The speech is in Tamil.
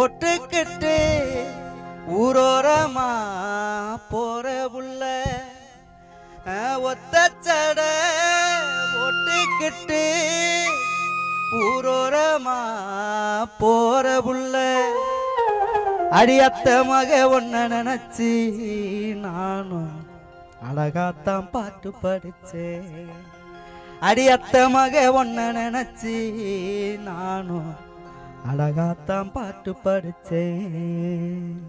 போட்டுக்கிட்டு ஊரோரமா போற உள்ள ஒத்தச்சட போட்டுக்கிட்டு ஊரோரமா போற உள்ள. அடியத்த மக ஒன்ன நினைச்சி நானும் அழகாத்தான் பாட்டு படிச்சேன். அடியத்த மக ஒன்ன நினைச்சி நானும் அழகாத்தான் பாட்டு படித்தேன்